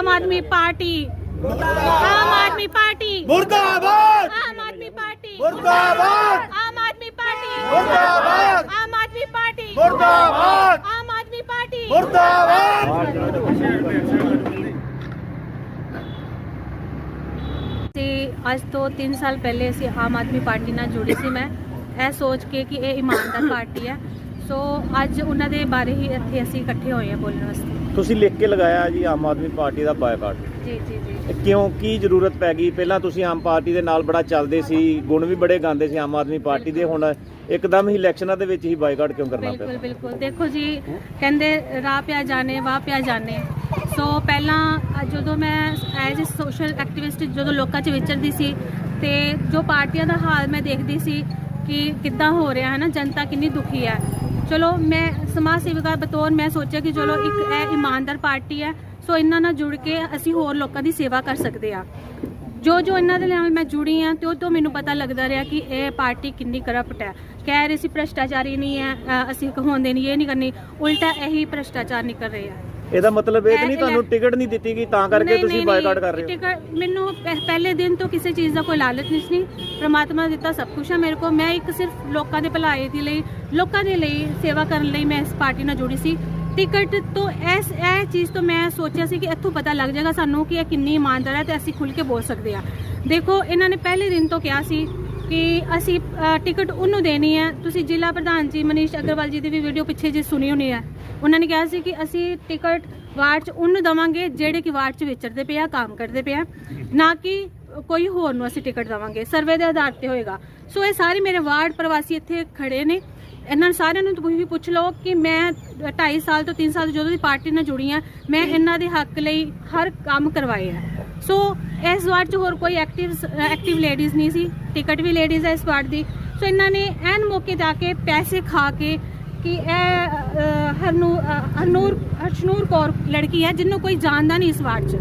ਆਮ Aadmi party ਆਮ Aadmi Party ਮੁਰਦਾਬਾਦ Aam Aadmi Party ਮੁਰਦਾਬਾਦ Aam Aadmi Party ਮੁਰਦਾਬਾਦ ਆਮ ਆਦਮੀ ਪਾਰਟੀ ਮੁਰਦਾਬਾਦ ਆਮ ਆਦਮੀ ਪਾਰਟੀ ਮੁਰਦਾਬਾਦ ਤੇ ਅੱਜ ਤੋਂ 3 ਸਾਲ ਪਹਿਲੇ ਅਸੀਂ ਆਮ ਆਦਮੀ ਪਾਰਟੀ ਨਾਲ ਜੁੜੀ ਸੀ ਮੈਂ ਇਹ ਸੋਚ ਕੇ ਕਿ ਇਹ ਇਮਾਨਦਾਰ ਪਾਰਟੀ ਹੈ ਸੋ ਅੱਜ ਉਹਨਾਂ ਦੇ ਬਾਰੇ ਹੀ ਇੱਥੇ ਅਸੀਂ ਇਕੱਠੇ ਹੋਏ ਹਾਂ ਬੋਲਣ ਵਾਸਤੇ ਤੁਸੀਂ ਲਿਖ ਕੇ ਲਗਾਇਆ ਜੀ ਆਮ ਆਦਮੀ ਪਾਰਟੀ ਦਾ ਬਾਇਕਾਟ ਜੀ ਜੀ ਜੀ। ਕਿਉਂ ਕੀ ਜ਼ਰੂਰਤ ਪੈ ਗਈ? ਪਹਿਲਾਂ ਤੁਸੀਂ ਆਮ ਪਾਰਟੀ ਦੇ ਨਾਲ ਬੜਾ ਚੱਲਦੇ ਸੀ ਗੁਣ ਵੀ ਬੜੇ ਗਾਉਂਦੇ ਸੀ ਆਮ ਆਦਮੀ ਪਾਰਟੀ ਦੇ ਹੁਣ ਇੱਕਦਮ ਹੀ ਇਲੈਕਸ਼ਨਾਂ ਦੇ ਵਿੱਚ ਹੀ ਬਾਇਕਾਟ ਕਿਉਂ ਕਰਨਾ ਬਿਲਕੁਲ ਪਿਆ ਬਿਲਕੁਲ। ਦੇਖੋ ਜੀ ਕਹਿੰਦੇ ਰਾਹ ਪਿਆ ਜਾਣੇ ਵਾਹ ਪਿਆ ਜਾਣੇ। ਸੋ ਪਹਿਲਾਂ ਜਦੋਂ ਮੈਂ ਐਜ਼ ਅ ਸੋਸ਼ਲ ਐਕਟਿਵਿਸਟ ਜਦੋਂ ਲੋਕਾਂ 'ਚ ਵਿਚਰਦੀ ਸੀ ਤੇ ਜੋ ਪਾਰਟੀਆਂ ਦਾ ਹਾਲ ਮੈਂ ਦੇਖਦੀ ਸੀ ਕਿ ਕਿੱਦਾਂ ਹੋ ਰਿਹਾ ਹੈ ਨਾ ਜਨਤਾ ਕਿੰਨੀ ਦੁਖੀ ਹੈ। ਚਲੋ ਮੈਂ ਸਮਾਜ ਸੇਵਿਕਾ ਬਤੌਰ ਮੈਂ ਸੋਚਿਆ ਕਿ ਚਲੋ ਇੱਕ ਇਹ ਇਮਾਨਦਾਰ ਪਾਰਟੀ ਹੈ, ਸੋ ਇਹਨਾਂ ਨਾਲ ਜੁੜ ਕੇ ਅਸੀਂ ਹੋਰ ਲੋਕਾਂ ਦੀ ਸੇਵਾ ਕਰ ਸਕਦੇ ਆ ਜੋ ਜੋ ਇਹਨਾਂ ਦੇ ਨਾਲ ਮੈਂ ਜੁੜੀ ਆ ਤੇ ਉਹ ਤੋਂ ਮੈਨੂੰ ਪਤਾ ਲੱਗਦਾ ਰਿਹਾ ਕਿ ਇਹ ਪਾਰਟੀ ਕਿੰਨੀ ਕਰਪਟ ਹੈ। ਕਹਿ ਰਹੇ ਸੀ ਭ੍ਰਸ਼ਟਾਚਾਰੀ ਨਹੀਂ ਹੈ ਅਸੀਂ ਕਹਾਉਂਦੇ ਨਹੀਂ, ਇਹ ਨਹੀਂ ਕਰਨੀ। ਉਲਟਾ ਇਹੀ ਭ੍ਰਸ਼ਟਾਚਾਰ ਨਿਕਲ ਰਿਹਾ ਹੈ ਇਹਦਾ ਮਤਲਬ ਇਹ ਤਾਂ ਨਹੀਂ ਤੁਹਾਨੂੰ ਟਿਕਟ ਨਹੀਂ ਦਿੱਤੀ ਗਈ ਤਾਂ ਕਰਕੇ ਨਹੀਂ, ਤੁਸੀਂ ਨਹੀਂ, ਕਰ ਰਹੇ ਹੋ। ਟਿਕਟ ਮੈਨੂੰ ਪਹਿ- ਪਹਿਲੇ ਦਿਨ ਤੋਂ ਕਿਸੇ ਚੀਜ਼ ਦਾ ਕੋਈ ਲਾਲਚ ਨਹੀਂ ਸੀ। ਪ੍ਰਮਾਤਮਾ ਨੇ ਦਿੱਤਾ ਸਭ ਕੁਝ ਹੈ ਮੇਰੇ ਕੋਲ। ਮੈਂ ਇੱਕ ਸਿਰਫ ਲੋਕਾਂ ਦੇ ਭਲਾਈ ਦੇ ਲਈ ਲੋਕਾਂ ਦੇ ਲਈ ਸੇਵਾ ਕਰਨ ਲਈ ਮੈਂ ਇਸ ਪਾਰਟੀ ਨਾਲ ਜੁੜੀ ਸੀ। ਟਿਕਟ ਤੋਂ ਇਸ ਇਹ ਚੀਜ਼ ਤੋਂ ਮੈਂ ਸੋਚਿਆ ਸੀ ਕਿ ਇੱਥੋਂ ਪਤਾ ਲੱਗ ਜਾਏਗਾ ਸਾਨੂੰ ਕਿ ਇਹ ਕਿੰਨੀ ਇਮਾਨਦਾਰ ਹੈ ਤੇ ਅਸੀਂ ਖੁੱਲ ਕੇ ਬੋਲ ਸਕਦੇ ਹਾਂ ਦੇਖੋ ਇਹਨਾਂ ਨੇ ਪਹਿਲੇ ਦਿਨ ਤੋਂ ਕਿਹਾ ਸੀ ਕਿ ਅਸੀਂ ਟਿਕਟ ਉਹਨੂੰ ਦੇਣੀ ਹੈ। ਤੁਸੀਂ ਜ਼ਿਲ੍ਹਾ ਪ੍ਰਧਾਨ ਜੀ ਮਨੀਸ਼ ਅਗਰਵਾਲ ਜੀ ਦੀ ਵੀ ਵੀਡੀਓ ਪਿੱਛੇ ਜੇ ਸੁਣੀ ਹੋਣੀ ਹੈ। ਉਹਨਾਂ ਨੇ ਕਿਹਾ ਸੀ ਕਿ ਅਸੀਂ ਟਿਕਟ ਵਾਰਡ 'ਚ ਉਹਨੂੰ ਦਵਾਂਗੇ ਜਿਹੜੇ ਕਿ ਵਾਰਡ 'ਚ ਵਿਚਰਦੇ ਪਏ ਆ, ਕੰਮ ਕਰਦੇ ਪਏ ਆ। ਨਾ ਕਿ ਕੋਈ ਹੋਰ ਨੂੰ ਅਸੀਂ ਟਿਕਟ ਦਵਾਂਗੇ, ਸਰਵੇ ਦੇ ਆਧਾਰ ਤੇ ਹੋਏਗਾ। ਸੋ ਇਹ ਸਾਰੇ ਮੇਰੇ ਵਾਰਡ ਪ੍ਰਵਾਸੀ ਇੱਥੇ ਖੜੇ ਨੇ। ਇਹਨਾਂ ਸਾਰਿਆਂ ਨੂੰ ਤੁਸੀਂ ਵੀ ਪੁੱਛ ਲਓ ਕਿ ਮੈਂ 2.5 ਸਾਲ ਤੋਂ 3 ਸਾਲ ਜਦੋਂ ਦੀ ਪਾਰਟੀ ਨਾਲ ਜੁੜੀ ਆ, ਮੈਂ ਇਹਨਾਂ ਦੇ ਹੱਕ ਲਈ ਹਰ ਕੰਮ ਕਰਵਾਏ ਆ। ਸੋ ਇਸ ਵਾਰਡ 'ਚ ਹੋਰ ਕੋਈ ਐਕਟਿਵ ਐਕਟਿਵ ਲੇਡੀਜ਼ ਨਹੀਂ ਸੀ। ਟਿਕਟ ਵੀ ਲੇਡੀਜ਼ ਹੈ ਇਸ ਵਾਰਡ ਦੀ। ਸੋ ਇਹਨਾਂ ਨੇ ਐਨ ਮੌਕੇ ਜਾ ਕੇ ਪੈਸੇ ਖਾ ਕੇ ਕਿ ਇਹ ਅ, ਹਰਨੂ ਹਰਨੂਰ ਹਰਸ਼ਨੂਰ ਕੌਰ ਲੜਕੀ ਹੈ ਜਿਹਨੂੰ ਕੋਈ ਜਾਣਦਾ ਨਹੀਂ ਇਸ ਵਾਰਡ 'ਚ।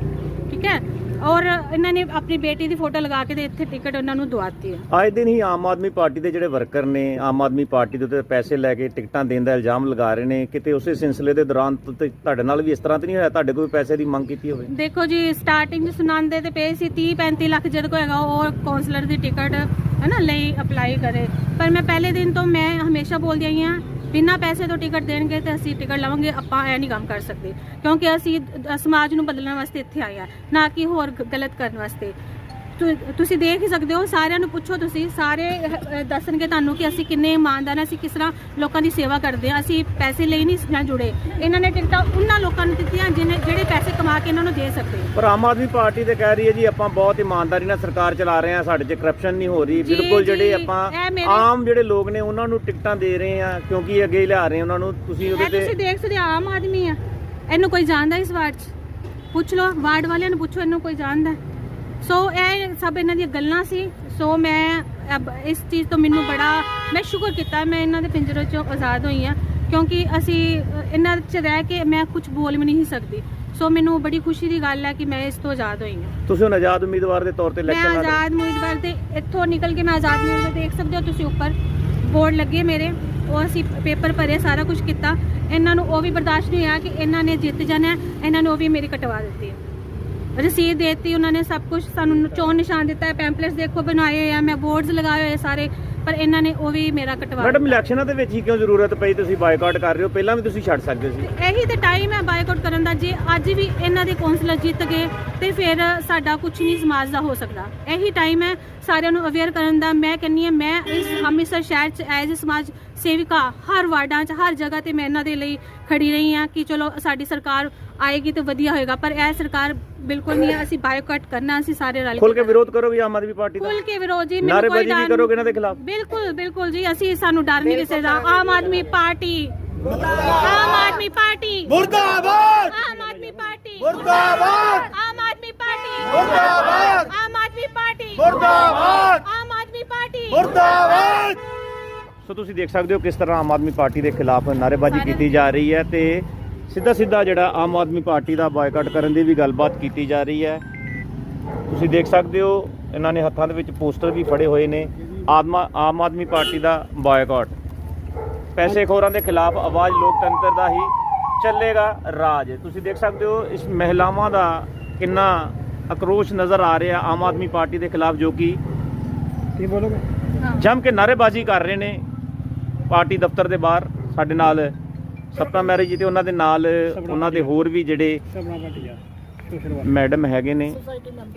ਠੀਕ ਹੈ? ਔਰ ਇਹਨਾਂ ਨੇ ਆਪਣੀ ਬੇਟੀ ਦੀ ਫੋਟੋ ਲਗਾ ਕੇ ਤੇ ਇੱਥੇ ਟਿਕਟ ਉਹਨਾਂ ਨੂੰ ਦਵਾਤੀ ਹੈ। ਅੱਜ ਦਿਨ ਹੀ ਆਮ ਆਦਮੀ ਪਾਰਟੀ ਦੇ ਜਿਹੜੇ ਵਰਕਰ ਨੇ ਆਮ ਆਦਮੀ ਪਾਰਟੀ ਦੇ ਉੱਤੇ ਪੈਸੇ ਲੈ ਕੇ ਟਿਕਟਾਂ ਦੇਣ ਦਾ ਇਲਜ਼ਾਮ ਲਗਾ ਰਹੇ ਨੇ ਕਿਤੇ ਉਸੇ ਸਿਲਸਿਲੇ ਦੇ ਦੌਰਾਨ ਤੁ- ਤੁ- ਤੁਹਾਡੇ ਨਾਲ ਵੀ ਇਸ ਤਰ੍ਹਾਂ ਤਾਂ ਨਹੀਂ ਹੋਇਆ? ਤੁਹਾਡੇ ਕੋਲ ਵੀ ਪੈਸੇ ਦੀ ਮੰਗ ਕੀਤੀ ਹੋਵੇ? ਦੇਖੋ ਜੀ ਸਟਾਰਟਿੰਗ ਚ ਸੁਣਾਉਂਦੇ ਤੇ ਪਏ ਸੀ 30 35 ਲੱਖ ਜਦ ਕੋਈ ਹੈਗਾ ਉਹ ਕਾਉਂਸਲਰ ਦੀ ਟਿਕਟ ਹੈ ਨਾ ਲਈ ਅਪਲਾਈ ਕਰੇ। ਪਰ ਮੈਂ ਪਹਿਲੇ ਦਿਨ ਤੋਂ ਮੈਂ ਹਮੇਸ਼ਾ ਬੋਲਦੀ ਆਈ ਹਾਂ ਬਿਨਾਂ ਪੈਸੇ ਤੋਂ ਟਿਕਟ ਦੇਣਗੇ ਤੇ ਅਸੀਂ ਟਿਕਟ ਲਵਾਂਗੇ, ਆਪਾਂ ਇਹ ਨਹੀਂ ਕੰਮ ਕਰ ਸਕਦੇ। ਕਿਉਂਕਿ ਅਸੀਂ ਸਮਾਜ ਨੂੰ ਬਦਲਣ ਵਾਸਤੇ ਇੱਥੇ ਆਏ ਆ ਨਾ ਕਿ ਹੋਰ ਗਲਤ ਕਰਨ ਵਾਸਤੇ। ਤੁਸੀਂ ਦੇਖ ਹੀ ਸਕਦੇ ਹੋ ਸਾਰਿਆਂ ਨੂੰ ਪੁੱਛੋ ਤੁਸੀਂ ਸਾਰੇ ਦੱਸਣਗੇ ਤੁਹਾਨੂੰ ਕਿ ਅਸੀਂ ਕਿੰਨੇ ਇਮਾਨਦਾਰ ਹਾਂ ਅਸੀਂ ਕਿਸ ਤਰ੍ਹਾਂ ਲੋਕਾਂ ਦੀ ਸੇਵਾ ਕਰਦੇ ਹਾਂ ਅਸੀਂ ਪੈਸੇ ਲਈ ਨਹੀਂ ਨਾਲ ਜੁੜੇ। ਇਹਨਾਂ ਨੇ ਟਿਕਟਾਂ ਉਹਨਾਂ ਲੋਕਾਂ ਨੂੰ ਦਿੱਤੀਆਂ ਜਿਹਨੇ ਜਿਹੜੇ ਪੈਸੇ ਕਮਾ ਕੇ ਇਹਨਾਂ ਨੂੰ ਦੇ ਸਕਦੇ। ਪਰ ਆਮ ਆਦਮੀ ਪਾਰਟੀ ਤੇ ਕਹਿ ਰਹੀ ਹੈ ਜੀ ਆਪਾਂ ਬਹੁਤ ਇਮਾਨਦਾਰੀ ਨਾਲ ਸਰਕਾਰ ਚਲਾ ਰਹੇ ਹਾਂ ਸਾਡੇ 'ਚ ਕਰਪਸ਼ਨ ਨਹੀਂ ਹੋ ਰਹੀ। ਬਿਲਕੁਲ ਜਿਹੜੇ ਆਪਾਂ ਆਮ ਜਿਹੜੇ ਲੋਕ ਨੇ ਉਹਨਾਂ ਨੂੰ ਟਿਕਟਾਂ ਦੇ ਰਹੇ ਆ ਕਿਉਂਕਿ ਅੱਗੇ ਲਿਆ ਰਹੇ ਉਹਨਾਂ ਨੂੰ। ਤੁਸੀਂ ਉਹਦੇ ਇਹ ਤੁਸੀਂ ਤੇ ਦੇਖ ਸਕਦੇ ਆਮ ਆਦਮੀ ਆ। ਇਹਨੂੰ ਕੋਈ ਜਾਣਦਾ ਇਸ ਵਾਰਡ 'ਚ? ਪੁੱਛ ਲਓ ਵਾਰਡ ਵਾਲਿਆਂ ਨੂੰ ਪੁੱਛੋ ਇਹਨੂੰ ਕੋਈ ਜਾਣਦਾ? ਸੋ ਇਹ ਸਭ ਇਹਨਾਂ ਦੀਆਂ ਗੱਲਾਂ ਸੀ। ਸੋ ਮੈਂ ਇਸ ਚੀਜ਼ ਤੋਂ ਮੈਨੂੰ ਬੜਾ ਮੈਂ ਸ਼ੁਕਰ ਕੀਤਾ ਮੈਂ ਇਹਨਾਂ ਦੇ ਪਿੰਜਰੇ 'ਚੋਂ ਆਜ਼ਾਦ ਹੋਈ ਆ ਕਿਉਂਕਿ ਅਸੀਂ ਇਹਨਾਂ 'ਚ ਰਹਿ ਕੇ ਮੈਂ ਕੁਝ ਬੋਲ ਵੀ ਨਹੀਂ ਸਕਦੀ। ਸੋ ਮੈਨੂੰ ਬੜੀ ਖੁਸ਼ੀ ਦੀ ਗੱਲ ਹੈ ਕਿ ਮੈਂ ਇਸ ਤੋਂ ਆਜ਼ਾਦ ਹੋਈ ਹਾਂ। ਤੁਸੀਂ ਹੁਣ ਆਜ਼ਾਦ ਉਮੀਦਵਾਰ ਦੇ ਤੌਰ ਤੇ ਮੈਂ ਇਲੈਕਸ਼ਨ ਲੜ ਹੋ। ਆਜ਼ਾਦ ਉਮੀਦਵਾਰ ਤੇ ਇੱਥੋਂ ਨਿਕਲ ਕੇ ਮੈਂ ਆਜ਼ਾਦ ਉਮੀਦਵਾਰ ਦੇਖ ਸਕਦੇ ਹੋ ਤੁਸੀਂ ਉੱਪਰ। ਬੋਰਡ ਲੱਗੇ ਮੇਰੇ। ਉਹ ਅਸੀਂ ਪੇਪਰ ਭਰੇ ਸਾਰਾ ਕੁਝ ਕੀਤਾ। ਇਹਨਾਂ ਨੂੰ ਉਹ ਵੀ ਬਰਦਾਸ਼ਤ ਨਹੀਂ ਹੋਇਆ ਕਿ ਇਹਨਾਂ ਨੇ ਜਿੱਤ ਜਾਣਾ ਇਹਨਾਂ ਨੇ ਉਹ ਵੀ ਮੇਰੀ ਕਟਵਾ ਦਿੱਤੀ। ਹੈ ਰਸੀਦ ਦੇਤੀ ਉਹਨਾਂ ਨੇ ਸਭ ਕੁਝ ਸਾਨੂੰ ਚੋਣ ਨਿਸ਼ਾਨ ਦਿੱਤਾ ਹੈ ਪੈਂਪਲੇਟਸ ਦੇਖੋ ਬਣਾਏ ਹੋਏ ਆ ਮੈਂ ਬੋਰਡਸ ਲਗਾਏ ਹੋਏ ਸਾਰੇ ਪਰ ਇਹਨਾਂ ਨੇ ਉਹ ਵੀ ਮੇਰਾ ਕਟਵਾ ਮੈਡਮ। ਇਲੈਕਸ਼ਨਾਂ ਦੇ ਵਿੱਚ ਹੀ ਕਿਉਂ ਜ਼ਰੂਰਤ ਪਈ ਤੁਸੀਂ ਬਾਈਕਾਟ ਕਰ ਰਹੇ ਹੋ ਪਹਿਲਾਂ ਵੀ ਤੁਸੀਂ ਛੱਡ ਸਕਦੇ ਸੀ ਇਹੀ ਤੇ ਟਾਈਮ ਹੈ ਬਾਈਕਾਟ ਕਰਨ ਦਾ ਜੇ ਅੱਜ ਵੀ ਇਹਨਾਂ ਦੇ ਕੌਂਸਲਰ ਜਿੱਤ ਗਏ ਤੇ ਫਿਰ ਸਾਡਾ ਕੁਝ ਨਹੀਂ ਸਮਾਜ ਦਾ ਹੋ ਸਕਦਾ। ਇਹੀ ਟਾਈਮ ਹੈ ਸਾਰਿਆਂ ਨੂੰ ਅਵੇਅਰ ਕਰਨ ਦਾ। ਮੈਂ ਕਹਿੰਨੀ ਹਾਂ ਮੈਂ ਇਸ ਅੰਮ੍ਰਿਤਸਰ ਸ਼ਹਿਰ 'ਚ ਐਜ਼ ਸਮਾਜ ਸੇਵਿਕਾ ਹਰ ਵਾਰਡਾਂ 'ਚ ਹਰ ਜਗ੍ਹਾ ਤੇ ਮੈਂ ਇਹਨਾਂ ਦੇ ਲਈ ਖੜੀ ਰਹੀ ਹਾਂ ਕਿ ਚਲੋ ਸਾਡੀ ਸਰਕਾਰ ਆਏਗੀ ਤੇ ਵਧੀਆ ਹੋਏਗਾ। ਪਰ ਇਹ ਸਰਕਾਰ ਬਿਲਕੁਲ ਨਹੀਂ ਹੈ। ਅਸੀਂ ਬਾਈਕਾਟ ਕਰਨਾ ਅਸੀਂ ਸਾਰੇ ਰਲ ਖੁੱਲ ਕੇ ਵਿਰੋਧ ਕਰੋਗੇ ਆਮ ਆਦਮੀ ਪਾਰਟੀ ਦਾ? ਖੁੱਲ ਕੇ ਵਿਰੋਧ ਜੀ ਮੈਨੂੰ ਕੋਈ ਡਰ ਕਰੋਗੇ ਇਹਨਾਂ ਦੇ ਖਿਲਾਫ? ਬਿਲਕੁਲ ਬਿਲਕੁਲ ਜੀ ਅਸੀਂ ਸਾਨੂੰ ਡਰ ਨਹੀਂ ਕਿਸੇ ਦਾ। ਆਮ ਆਦਮੀ ਪਾਰਟੀ ਆਮ ਆਦਮੀ ਪਾਰਟੀ। ਮੁਰਦਾਬਾਦ। ਆਮ ਆਦਮੀ ਪਾਰਟੀ। ਮੁਰਦਾਬਾਦ। ਆਮ ਆਦਮੀ ਪਾਰਟੀ। ਮੁਰਦਾਬਾਦ! ਆਮ ਆਦਮੀ ਪਾਰਟੀ! ਮੁਰਦਾਬਾਦ! ਆਮ ਆਦਮੀ ਪਾਰਟੀ! ਮੁਰਦਾਬਾਦ! ਸੋ ਤੁਸੀਂ ਦੇਖ ਸਕਦੇ ਹੋ ਕਿਸ ਤਰ੍ਹਾਂ ਆਮ ਆਦਮੀ ਪਾਰਟੀ ਦੇ ਖਿਲਾਫ ਨਾਅਰੇਬਾਜ਼ੀ ਸਾਰੇ- ਕੀਤੀ ਜਾ ਰਹੀ ਹੈ ਤੇ ਸਿੱਧਾ ਸਿੱਧਾ ਜਿਹੜਾ ਆਮ ਆਦਮੀ ਪਾਰਟੀ ਦਾ ਬਾਈਕਾਟ ਕਰਨ ਦੀ ਵੀ ਗੱਲਬਾਤ ਕੀਤੀ ਜਾ ਰਹੀ ਹੈ। ਤੁਸੀਂ ਦੇਖ ਸਕਦੇ ਹੋ ਇਹਨਾਂ ਨੇ ਹੱਥਾਂ ਦੇ ਵਿੱਚ ਪੋਸਟਰ ਵੀ ਫੜੇ ਹੋਏ ਨੇ ਆਦਮਾ ਆਮ ਆਦਮੀ ਪਾਰਟੀ ਦਾ ਬਾਈਕਾਟ। ਪੈਸੇ ਖੋਰਾਂ ਦੇ ਖਿਲਾਫ ਆਵਾਜ਼ ਲੋਕਤੰਤਰ ਦਾ ਹੀ ਚੱਲੇਗਾ ਰਾਜ। ਤੁਸੀਂ ਦੇਖ ਸਕਦੇ ਹੋ ਇਸ ਮਹਿਲਾਵਾਂ ਦਾ ਕਿੰਨਾ ਆਕਰੋਸ਼ ਨਜ਼ਰ ਆ ਰਿਹਾ ਆਮ ਆਦਮੀ ਪਾਰਟੀ ਦੇ ਖਿਲਾਫ ਜੋ ਕਿ ਕੀ ਬੋਲੋਗੇ? ਜੰਮ ਕੇ ਨਾਅਰੇਬਾਜ਼ੀ ਕਰ ਰਹੇ ਨੇ ਪਾਰਟੀ ਦਫ਼ਤਰ ਦੇ ਬਾਹਰ ਸਾਡੇ ਨਾਲ ਸਪਨਾ ਮੈਰਿਜ ਤੇ ਉਹਨਾਂ ਦੇ ਨਾਲ ਉਹਨਾਂ ਦੇ ਹੋਰ ਵੀ ਜਿਹੜੇ ਪਾਰਟੀ ਮੈਡਮ ਹੈਗੇ ਨੇ।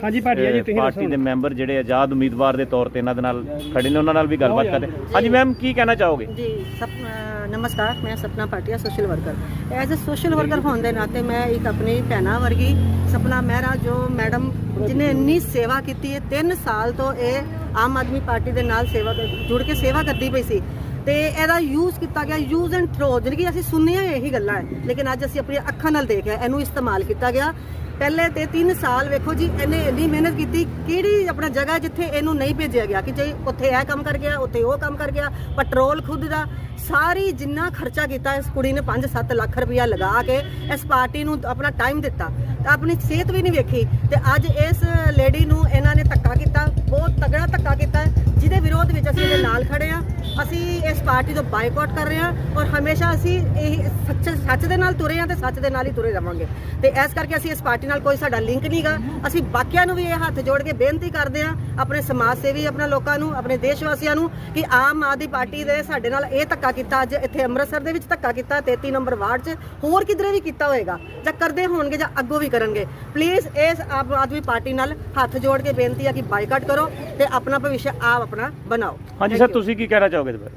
ਹਾਂਜੀ ਭਾਟੀਆ ਜੀ ਤੁਸੀਂ ਪਾਰਟੀ ਦੇ ਮੈਂਬਰ ਜਿਹੜੇ ਆਜ਼ਾਦ ਉਮੀਦਵਾਰ ਦੇ ਤੌਰ ਤੇ ਇਹਨਾਂ ਦੇ ਨਾਲ ਖੜੇ ਨੇ ਉਹਨਾਂ ਨਾਲ ਵੀ ਗੱਲਬਾਤ ਕਰਦੇ। ਹਾਂਜੀ ਮੈਮ ਕੀ ਕਹਿਣਾ ਚਾਹੋਗੇ? ਜੀ ਸਪ ਅ, ਨਮਸਕਾਰ ਮੈਂ Sapna Bhatia social worker as uh social worker ਹੋਣ ਦੇ ਨਾਤੇ ਮੈਂ ਇੱਕ ਆਪਣੀ ਭੈਣਾ ਵਰਗੀ ਸਪਨਾ ਮਹਿਰਾ ਜੋ ਮੈਡਮ ਜਿਨੇ ਇੰਨੀ ਸੇਵਾ ਕੀਤੀ ਹੈ 3 ਸਾਲ ਤੋਂ ਇਹ ਆਮ ਆਦਮੀ ਪਾਰਟੀ ਦੇ ਨਾਲ ਸੇਵਾ ਜੁੜ ਕੇ ਸੇਵਾ ਕਰਦੀ ਪਈ ਸੀ। ਤੇ ਇਹਦਾ ਯੂਜ਼ ਕੀਤਾ ਗਿਆ ਯੂਜ਼ ਐਂਡ ਥਰੋ ਜਿਹੜੀ ਕਿ ਅਸੀਂ ਸੁਣੀਆਂ ਇਹੀ ਗੱਲਾਂ ਹੈ। ਲੇਕਿਨ ਅੱਜ ਅਸੀਂ ਆਪਣੀਆਂ ਅੱਖਾਂ ਨਾਲ ਦੇਖਿਆ ਇਹਨੂੰ ਇਸਤੇਮਾਲ ਕੀਤਾ ਗਿਆ। ਪਹਿਲੇ ਤੇ 3 ਸਾਲ ਵੇਖੋ ਜੀ ਇਹਨੇ ਇੰਨੀ ਮਿਹਨਤ ਕੀਤੀ, ਕਿਹੜੀ ਆਪਣਾ ਜਗ੍ਹਾ ਜਿੱਥੇ ਇਹਨੂੰ ਨਹੀਂ ਭੇਜਿਆ ਗਿਆ, ਕਿ ਜੇ ਉੱਥੇ ਇਹ ਕੰਮ ਕਰ ਗਿਆ, ਉੱਥੇ ਉਹ ਕੰਮ ਕਰ ਗਿਆ ਪੈਟਰੋਲ ਖੁਦ ਦਾ, ਸਾਰੀ ਜਿੰਨਾ ਖਰਚਾ ਕੀਤਾ, ਇਸ ਕੁੜੀ ਨੇ 5-7 ਲੱਖ ਰੁਪਇਆ ਲਗਾ ਕੇ ਇਸ ਪਾਰਟੀ ਨੂੰ ਆਪਣਾ ਟਾਈਮ ਦਿੱਤਾ, ਤਾਂ ਆਪਣੀ ਸਿਹਤ ਵੀ ਨਹੀਂ ਵੇਖੀ, ਤੇ ਅੱਜ ਇਸ ਲੇਡੀ ਨੂੰ ਇਹਨਾਂ ਨੇ ਧੱਕਾ ਕੀਤਾ, ਬਹੁਤ ਤਗੜਾ ਧੱਕਾ ਕੀਤਾ, ਜਿਹਦੇ ਵਿਰੋਧ ਵਿੱਚ ਅਸੀਂ ਇਹਦੇ ਨਾਲ ਖੜੇ ਆ ਅਸੀਂ ਇਸ ਪਾਰਟੀ ਤੋਂ ਬਾਈਕਾਟ ਕਰ ਰਹੇ ਹਾਂ ਔਰ ਹਮੇਸ਼ਾ ਅਸੀਂ ਇਹ ਸੱਚ ਸੱਚ ਦੇ ਨਾਲ ਤੁਰੇ ਹਾਂ ਤੇ ਸੱਚ ਦੇ ਨਾਲ ਹੀ ਤੁਰੇ ਰਵਾਂਗੇ। ਤੇ ਇਸ ਕਰਕੇ ਅਸੀਂ ਇਸ ਪਾਰਟੀ ਨਾਲ ਕੋਈ ਸਾਡਾ ਲਿੰਕ ਨਹੀਂਗਾ ਅਸੀਂ ਬਾਕੀਆਂ ਨੂੰ ਵੀ ਇਹ ਹੱਥ ਜੋੜ ਕੇ ਬੇਨਤੀ ਕਰਦੇ ਹਾਂ ਆਪਣੇ ਸਮਾਜ ਸੇਵੀ ਆਪਣੇ ਲੋਕਾਂ ਨੂੰ ਆਪਣੇ ਦੇਸ਼ ਵਾਸੀਆਂ ਨੂੰ ਕਿ ਆਮ ਆਦਮੀ ਪਾਰਟੀ ਦੇ ਸਾਡੇ ਨਾਲ ਇਹ ਧੱਕਾ ਕੀਤਾ ਅੱਜ ਇੱਥੇ ਅੰਮ੍ਰਿਤਸਰ ਦੇ ਵਿੱਚ ਧੱਕਾ ਕੀਤਾ 33 ਨੰਬਰ ਵਾਰਡ 'ਚ ਹੋਰ ਕਿਧਰੇ ਵੀ ਕੀਤਾ ਹੋਏਗਾ ਜਾਂ ਕਰਦੇ ਹੋਣਗੇ ਜਾਂ ਅੱਗੋਂ ਵੀ ਕਰਨਗੇ। ਪਲੀਜ਼ ਇਸ ਆਮ ਆਦਮੀ ਪਾਰਟੀ ਨਾਲ ਹੱਥ ਜੋੜ ਕੇ ਬੇਨਤੀ ਹੈ ਕਿ ਬਾਈਕਾਟ ਕਰੋ ਤੇ ਆਪਣਾ ਭਵਿੱਖ ਆਪ ਆਪਣਾ ਬਣਾਓ। ਹਾਂਜੀ ਸਰ. ਤੁਸੀਂ ਕੀ ਕਹਿਣਾ ਚਾਹੋਗੇ? ਇਸ ਬਾਰੇ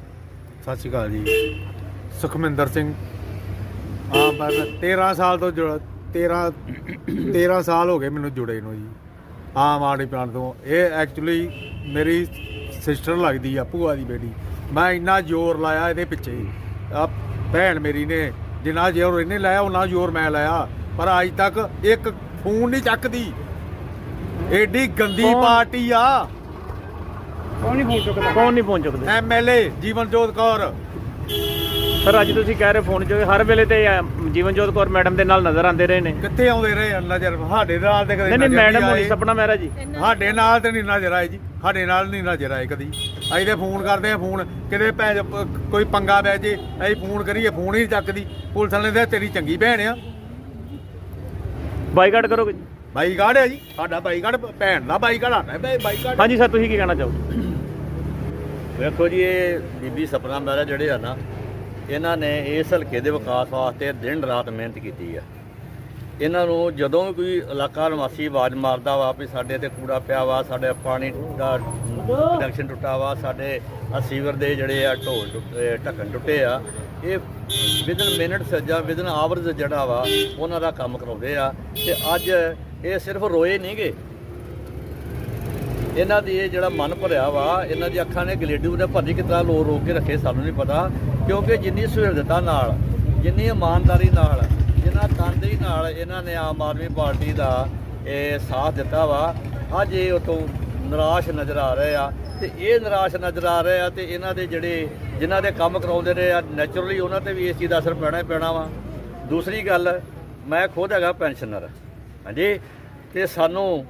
ਸਤਿ ਸ਼੍ਰੀ ਅਕਾਲ ਜੀ। ਸੁਖਮਿੰਦਰ ਸਿੰਘ। ਆ ਬਸ 13 ਸਾਲ ਤੋਂ ਜੁੜ 13 13 ਸਾਲ ਹੋ ਗਏ ਮੈਨੂੰ ਜੁੜੇ ਨੂੰ ਜੀ। ਆਮ ਆਦਮੀ ਪਾਰਟੀ ਤੋਂ। ਇਹ ਐਕਚੁਅਲੀ ਮੇਰੀ ਸਿਸਟਰ ਲੱਗਦੀ ਆ ਭੂਆ ਦੀ ਬੇਟੀ। ਮੈਂ ਇੰਨਾ ਜ਼ੋਰ ਲਾਇਆ ਇਹਦੇ ਪਿੱਛੇ। ਆ ਭੈਣ ਮੇਰੀ ਨੇ ਜਿੰਨਾ ਜ਼ੋਰ ਇਹਨੇ ਲਾਇਆ ਉਹਨਾਂ ਜ਼ੋਰ ਮੈਂ ਲਾਇਆ। ਪਰ ਅੱਜ ਤੱਕ ਇੱਕ ਫੋਨ ਨਹੀਂ ਚੱਕਦੀ। ਏਡੀ ਗੰਦੀ? ਪਾਰਟੀ ਆ। ਕੌਣ ਨਹੀਂ ਫੋਨ ਚੁੱਕਦਾ? ਕੌਣ ਨਹੀਂ ਪਹੁੰਚ ਸਕਦੇ ਐਮਐਲਏ ਜੀਵਨਜੋਤ ਕੌਰ। ਸਰ ਅੱਜ ਤੁਸੀਂ ਕਹਿ ਰਹੇ ਫੋਨ 'ਚ ਹਰ ਵੇਲੇ ਤੇ ਜੀਵਨਜੋਤ ਕੌਰ ਮੈਡਮ ਦੇ ਨਾਲ ਨਜ਼ਰ ਆਉਂਦੇ ਰਹੇ ਨੇ। ਕਿੱਥੇ ਆਉਂਦੇ ਰਹੇ ਆ? ਨਜ਼ਰ ਸਾਡੇ ਨਾਲ ਤੇ ਕਦੇ ਨਹੀਂ ਨਹੀਂ ਨਜ਼ਰ ਮੈਡਮ ਹੋਣੀ ਆਏ। ਸਪਨਾ ਮਹਿਰਾ ਜੀ। ਸਾਡੇ ਨਾਲ ਤੇ ਨਹੀਂ ਨਜ਼ਰ ਆਏ ਜੀ। ਸਾਡੇ ਨਾਲ ਨਹੀਂ ਨਜ਼ਰ ਆਏ ਕਦੀ। ਅਸੀਂ ਤੇ ਫੋਨ ਕਰਦੇ ਆ ਫੋਨ ਕਿਤੇ ਭੈ ਕੋਈ ਪੰਗਾ ਪੈ ਜੇ ਅਸੀਂ ਫੋਨ ਕਰੀਏ ਫੋਨ ਹੀ ਨਹੀਂ ਚੱਕਦੀ। ਪੁਲਿਸ ਵਾਲੇ ਦੇ ਤੇਰੀ ਚੰਗੀ ਭੈਣ ਆ। ਬਾਈਕਾਟ ਕਰੋਗੇ ਜੀ? ਬਾਈ ਗਾੜ ਹੈ ਜੀ। ਸਾਡਾ ਬਾਈ ਗਾੜ ਭੈਣ ਦਾ ਬਾਈ ਗਾੜ ਆਣਾ ਬਾਈ ਗਾੜ ਹਾਂਜੀ ਸਰ ਤੁਸੀਂ ਕੀ ਕਹਿਣਾ ਚਾਹੋਗੇ? ਵੇਖੋ ਜੀ ਇਹ ਬੀਬੀ ਸਪਨਾ ਮਹਿਰਾ ਜਿਹੜੇ ਆ ਨਾ ਇਹਨਾਂ ਨੇ ਇਸ ਹਲਕੇ ਦੇ ਵਿਕਾਸ ਵਾਸਤੇ ਦਿਨ ਰਾਤ ਮਿਹਨਤ ਕੀਤੀ ਆ। ਇਹਨਾਂ ਨੂੰ ਜਦੋਂ ਵੀ ਕੋਈ ਇਲਾਕਾ ਨਿਵਾਸੀ ਆਵਾਜ਼ ਮਾਰਦਾ ਵਾ ਵੀ ਸਾਡੇ ਤੇ ਕੂੜਾ ਪਿਆ ਵਾ ਸਾਡੇ ਪਾਣੀ ਦਾ ਕਨੈਕਸ਼ਨ ਟੁੱਟਾ ਵਾ ਸਾਡੇ ਸੀਵਰ ਦੇ ਜਿਹੜੇ ਆ ਢੋਲ ਟੁੱਟੇ ਢੱਕਣ ਟੁੱਟੇ ਆ ਇਹ ਵਿਦਨ ਮਿੰਟਸ ਜਾਂ ਵਿਦਨ ਆਵਰਸ ਜਿਹੜਾ ਵਾ ਉਹਨਾਂ ਦਾ ਕੰਮ ਕਰਾਉਂਦੇ ਆ। ਤੇ ਅੱਜ ਇਹ ਸਿਰਫ ਰੋਏ ਨਹੀਂਗੇ। ਇਹਨਾਂ ਦੀ ਇਹ ਜਿਹੜਾ ਮਨ ਭਰਿਆ ਵਾ, ਇਹਨਾਂ ਦੀ ਅੱਖਾਂ ਨੇ ਗਲੇਡੂ ਨੇ ਭਰੀ ਕਿਤਨਾ ਲੋ ਰੋਕ ਕੇ ਰੱਖੇ ਸਾਨੂੰ ਨਹੀਂ ਪਤਾ, ਕਿਉਂਕਿ ਜਿੰਨੀ ਸੁਹਿਰਦਤਾ ਨਾਲ, ਜਿੰਨੀ ਇਮਾਨਦਾਰੀ ਨਾਲ, ਜਿੰਨਾ ਤਨਦੇਹੀ ਨਾਲ ਇਹਨਾਂ ਨੇ ਆਮ ਆਦਮੀ ਪਾਰਟੀ ਦਾ ਇਹ ਸਾਥ ਦਿੱਤਾ ਵਾ, ਅੱਜ ਇਹ ਉਤੋਂ ਨਿਰਾਸ਼ ਨਜ਼ਰ ਆ ਰਹੇ ਆ। ਤੇ ਇਹ ਨਿਰਾਸ਼ ਨਜ਼ਰ ਆ ਰਹੇ ਆ ਤੇ ਇਹਨਾਂ ਦੇ ਜਿਹੜੇ, ਜਿਨ੍ਹਾਂ ਦੇ ਕੰਮ ਕਰਾਉਂਦੇ ਰਹੇ ਆ ਨੇਚਰਲੀ ਉਹਨਾਂ ਤੇ ਵੀ ਇਸ ਚੀਜ਼ ਦਾ ਅਸਰ ਪੈਣਾ ਹੀ ਪੈਣਾ ਵਾ। ਦੂਸਰੀ ਗੱਲ, ਮੈਂ ਖੁਦ ਹੈਗਾ ਪੈਨਸ਼ਨਰ ਹਾਂਜੀ? ਤੇ ਸਾਨੂੰ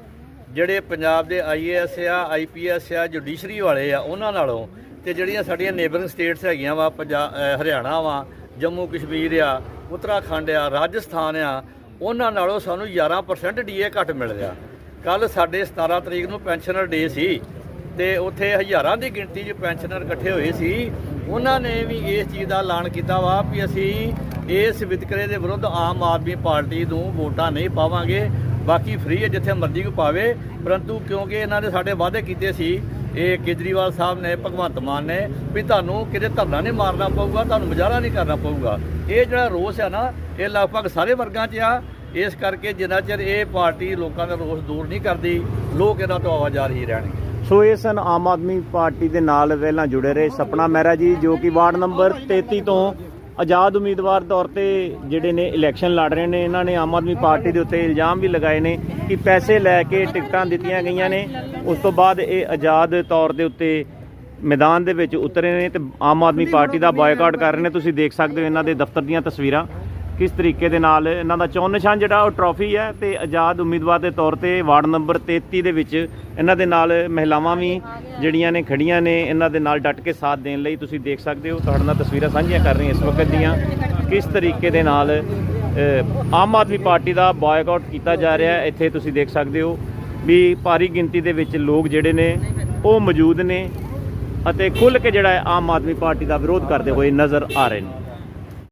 ਜਿਹੜੇ ਪੰਜਾਬ ਦੇ ਆਈਏਐਸ ਆ ਆਈਪੀਐਸ ਆ, ਜੁਡੀਸ਼ਰੀ ਵਾਲੇ ਆ, ਉਹਨਾਂ ਨਾਲੋਂ ਤੇ ਜਿਹੜੀਆਂ ਸਾਡੀਆਂ ਨੇਬਰਿੰਗ ਸਟੇਟਸ ਹੈਗੀਆਂ ਵਾ ਪੰਜਾਬ ਹਰਿਆਣਾ ਵਾ, ਜੰਮੂ ਕਸ਼ਮੀਰ ਆ, ਉੱਤਰਾਖੰਡ ਆ, ਰਾਜਸਥਾਨ ਆ, ਉਹਨਾਂ ਨਾਲੋਂ ਸਾਨੂੰ 11% ਡੀਏ ਘੱਟ ਮਿਲ ਰਿਹਾ। ਕੱਲ ਸਾਡੇ 17 ਤਰੀਕ ਨੂੰ ਪੈਨਸ਼ਨਰ ਡੇ ਸੀ ਤੇ ਉੱਥੇ ਹਜ਼ਾਰਾਂ ਦੀ ਗਿਣਤੀ 'ਚ ਪੈਨਸ਼ਨਰ ਇਕੱਠੇ ਹੋਏ ਸੀ। ਉਹਨਾਂ ਨੇ ਵੀ ਇਸ ਚੀਜ਼ ਦਾ ਐਲਾਨ ਕੀਤਾ ਵਾ ਵੀ ਅਸੀਂ ਇਸ ਵਿਤਕਰੇ ਦੇ ਵਿਰੁੱਧ ਆਮ ਆਦਮੀ ਪਾਰਟੀ ਨੂੰ ਵੋਟਾਂ ਨਹੀਂ ਪਾਵਾਂਗੇ। ਬਾਕੀ ਫ੍ਰੀ ਹੈ ਜਿੱਥੇ ਮਰਜ਼ੀ ਕੋ ਪਾਵੇ। ਪਰੰਤੂ ਕਿਉਂਕਿ ਇਹਨਾਂ ਨੇ ਸਾਡੇ ਵਾਅਦੇ ਕੀਤੇ ਸੀ, ਇਹ ਕੇਜਰੀਵਾਲ ਸਾਹਿਬ ਨੇ, ਭਗਵੰਤ ਮਾਨ ਨੇ, ਵੀ ਤੁਹਾਨੂੰ ਕਿਤੇ ਧਰਨਾ ਨਹੀਂ ਮਾਰਨਾ ਪਊਗਾ, ਤੁਹਾਨੂੰ ਮੁਜ਼ਾਹਰਾ ਨਹੀਂ ਕਰਨਾ ਪਊਗਾ। ਇਹ ਜਿਹੜਾ ਰੋਸ ਹੈ ਨਾ, ਇਹ ਲਗਭਗ ਸਾਰੇ ਵਰਗਾਂ 'ਚ ਆ। ਇਸ ਕਰਕੇ ਜਿੰਨਾ ਚਿਰ ਇਹ ਪਾਰਟੀ ਲੋਕਾਂ ਦਾ ਰੋਸ ਦੂਰ ਨਹੀਂ ਕਰਦੀ, ਲੋਕ ਇਹਨਾਂ ਤੋਂ ਆਵਾਜ਼ਾਰ ਹੀ ਰਹਿਣਗੇ। ਸੋ ਇਹ ਸਨ ਆਮ ਆਦਮੀ ਪਾਰਟੀ ਦੇ ਨਾਲ ਪਹਿਲਾਂ ਜੁੜੇ ਰਹੇ ਸਪਨਾ ਮਹਿਰਾ ਜੀ, ਜੋ ਕਿ ਵਾਰਡ ਨੰਬਰ 33 ਤੋਂ ਆਜ਼ਾਦ ਉਮੀਦਵਾਰ ਤੌਰ ਤੇ ਜਿਹੜੇ ਨੇ ਇਲੈਕਸ਼ਨ ਲੜ ਰਹੇ ਨੇ, ਇਹਨਾਂ ਨੇ ਆਮ ਆਦਮੀ ਪਾਰਟੀ ਦੇ ਉੱਤੇ ਇਲਜ਼ਾਮ ਵੀ ਲਗਾਏ ਨੇ ਕਿ ਪੈਸੇ ਲੈ ਕੇ ਟਿਕਟਾਂ ਦਿੱਤੀਆਂ ਗਈਆਂ ਨੇ। ਉਸ ਤੋਂ ਬਾਅਦ ਇਹ ਆਜ਼ਾਦ ਤੌਰ ਦੇ ਉੱਤੇ ਮੈਦਾਨ ਦੇ ਵਿੱਚ ਉਤਰੇ ਨੇ ਤੇ ਆਮ ਆਦਮੀ ਪਾਰਟੀ ਦਾ ਬਾਇਕਾਟ ਕਰ ਰਹੇ ਨੇ। ਤੁਸੀਂ ਦੇਖ ਸਕਦੇ ਹੋ ਇਹਨਾਂ ਦੇ ਦਫ਼ਤਰ ਦੀਆਂ ਤਸਵੀਰਾਂ। ਕਿਸ ਤਰੀਕੇ ਦੇ ਨਾਲ ਇਹਨਾਂ ਦਾ ਚੋਣ ਨਿਸ਼ਾਨ ਜਿਹੜਾ ਉਹ ਟਰੋਫੀ ਹੈ ਤੇ ਆਜ਼ਾਦ ਉਮੀਦਵਾਰ ਦੇ ਤੌਰ ਤੇ ਵਾਰਡ ਨੰਬਰ 33 ਦੇ ਵਿੱਚ ਇਹਨਾਂ ਦੇ ਨਾਲ ਮਹਿਲਾਵਾਂ ਵੀ ਜਿਹੜੀਆਂ ਨੇ ਖੜੀਆਂ ਨੇ, ਇਹਨਾਂ ਦੇ ਨਾਲ ਡਟ ਕੇ ਸਾਥ ਦੇਣ ਲਈ ਤੁਸੀਂ ਦੇਖ ਸਕਦੇ ਹੋ। ਤੁਹਾਡੇ ਨਾਲ ਤਸਵੀਰਾਂ ਸਾਂਝੀਆਂ ਕਰ ਰਹੇ ਇਸ ਵਕਤ ਦੀਆਂ। ਕਿਸ ਤਰੀਕੇ ਦੇ ਨਾਲ ਆਮ ਆਦਮੀ ਪਾਰਟੀ ਦਾ ਬਾਇਕਾਟ ਕੀਤਾ ਜਾ ਰਿਹਾ ਹੈ, ਇੱਥੇ ਤੁਸੀਂ ਦੇਖ ਸਕਦੇ ਹੋ ਵੀ ਭਾਰੀ ਗਿਣਤੀ ਦੇ ਵਿੱਚ ਲੋਕ ਜਿਹੜੇ ਨੇ, ਉਹ ਮੌਜੂਦ ਨੇ ਅਤੇ ਖੁੱਲ੍ਹ ਕੇ ਜਿਹੜਾ ਆਮ ਆਦਮੀ ਪਾਰਟੀ ਦਾ ਵਿਰੋਧ ਕਰਦੇ ਹੋਏ ਨਜ਼ਰ ਆ ਰਹੇ ਨੇ।